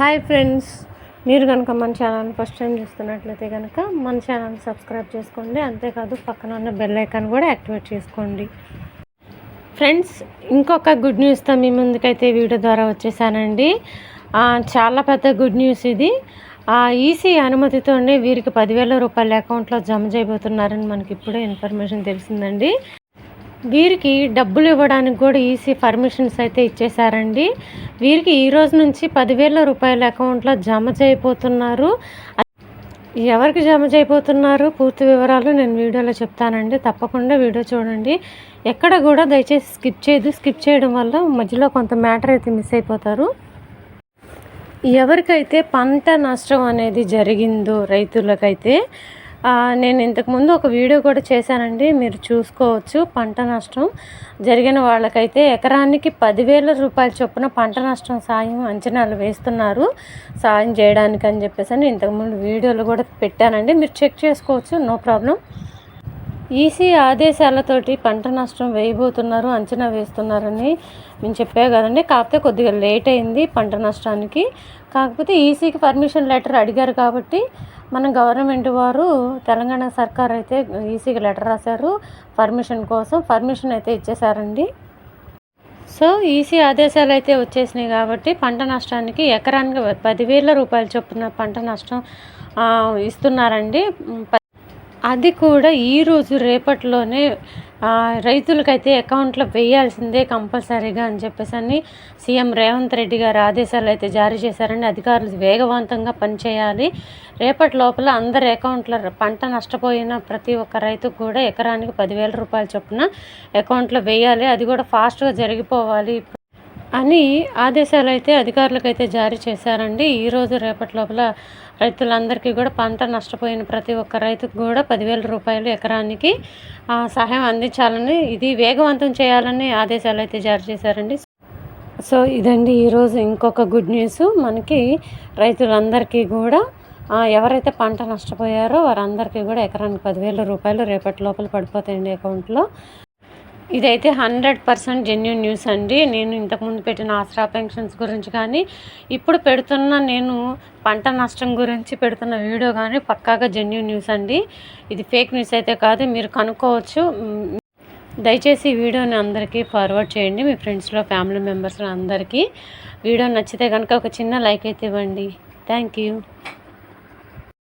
Hi friends. మీరు కనుక మన ఛానల్ ఫస్ట్ టైం చూస్తున్నట్లయితే కనుక మన ఛానల్ సబ్స్క్రైబ్ చేసుకోండి. అంతేకాదు పక్కన ఉన్న బెల్ ఐకాన్ కూడా యాక్టివేట్ చేసుకోండి. ఫ్రెండ్స్ ఇంకొక గుడ్ న్యూస్తో మీ ముందుకైతే వీడియో ద్వారా వచ్చేసానండి. చాలా పెద్ద గుడ్ న్యూస్ ఇది. ఈసీ అనుమతితోనే వీరికి పదివేల రూపాయల అకౌంట్లో జమ చేయబోతున్నారని మనకి ఇప్పుడే ఇన్ఫర్మేషన్ తెలిసిందండి. వీరికి డబ్బులు ఇవ్వడానికి కూడా ఈసీ పర్మిషన్స్ అయితే ఇచ్చేశారండి. వీరికి ఈ రోజు నుంచి పదివేల రూపాయల అకౌంట్లో జమ చేయబోతున్నారు. ఎవరికి జమ చేయబోతున్నారు? పూర్తి వివరాలు నేను వీడియోలో చెప్తానండి. తప్పకుండా వీడియో చూడండి. ఎక్కడ కూడా దయచేసి స్కిప్ చేయదు. స్కిప్ చేయడం వల్ల మధ్యలో కొంత మ్యాటర్ అయితే మిస్ అయిపోతారు. ఎవరికైతే పంట నష్టం అనేది జరిగిందో రైతులకైతే నేను ఇంతకుముందు ఒక వీడియో కూడా చేశానండి. మీరు చూసుకోవచ్చు. పంట నష్టం. జరిగిన వాళ్ళకైతే ఎకరానికి పదివేల రూపాయల చొప్పున పంట నష్టం సాయం అంచనాలు వేస్తున్నారు. సాయం చేయడానికి అని చెప్పేసి అని ఇంతకుముందు వీడియోలు కూడా పెట్టానండి. మీరు చెక్ చేసుకోవచ్చు. No problem. ఈసీ ఆదేశాలతోటి పంట నష్టం వేయబోతున్నారు అంచనా వేస్తున్నారని మేము చెప్పే కదండి. కాకపోతే కొద్దిగా లేట్ అయింది పంట నష్టానికి. కాకపోతే ఈసీకి పర్మిషన్ లెటర్ అడిగారు కాబట్టి మన గవర్నమెంట్ వారు తెలంగాణ సర్కార్ అయితే ఈసీకి లెటర్ రాశారు. పర్మిషన్ కోసం పర్మిషన్ అయితే ఇచ్చేసారండి సో ఈసీ ఆదేశాలు అయితే వచ్చేసినాయి కాబట్టి పంట నష్టానికి ఎకరానికి పదివేల రూపాయలు చొప్పున పంట నష్టం ఇస్తున్నారండి. అది కూడా ఈరోజు రేపటిలోనే రైతులకైతే అకౌంట్లో వేయాల్సిందే కంపల్సరీగా అని చెప్పేసి అని సీఎం రేవంత్ రెడ్డి గారు ఆదేశాలు అయితే జారీ చేశారండి. అధికారులు వేగవంతంగా పనిచేయాలి. రేపటి లోపల అందరి అకౌంట్లో పంట నష్టపోయిన ప్రతి ఒక్క రైతుకు కూడా ఎకరానికి పదివేల రూపాయల చొప్పున అకౌంట్లో వేయాలి. అది కూడా ఫాస్ట్గా జరిగిపోవాలి. అని ఆదేశాలు అయితే అధికారులకు అయితే జారీ చేశారండి. ఈరోజు రేపటి లోపల రైతులందరికీ కూడా పంట నష్టపోయిన ప్రతి ఒక్క రైతుకు కూడా పదివేల రూపాయలు ఎకరానికి సహాయం అందించాలని ఇది వేగవంతం చేయాలని ఆదేశాలు అయితే జారీ చేశారండి. సో ఇదండి ఈరోజు ఇంకొక గుడ్ న్యూస్. మనకి రైతులందరికీ కూడా ఎవరైతే పంట నష్టపోయారో వారందరికీ కూడా ఎకరానికి పదివేల రూపాయలు రేపటి లోపల పడిపోతాయండి అకౌంట్లో. ఇదైతే హండ్రెడ్ పర్సెంట్ జెన్యున్ న్యూస్ అండి. నేను ఇంతకుముందు పెట్టిన ఆసరా పెన్షన్స్ గురించి కానీ ఇప్పుడు పెడుతున్న నేను పంట నష్టం గురించి పెడుతున్న వీడియో కానీ పక్కాగా జెన్యున్ న్యూస్ అండి. ఇది ఫేక్ న్యూస్ అయితే కాదు మీరు కనుక్కోవచ్చు. దయచేసి ఈ వీడియోని అందరికీ ఫార్వర్డ్ చేయండి మీ ఫ్రెండ్స్లో ఫ్యామిలీ మెంబర్స్లో అందరికీ. వీడియో నచ్చితే కనుక ఒక చిన్న లైక్ అయితే ఇవ్వండి. Thank you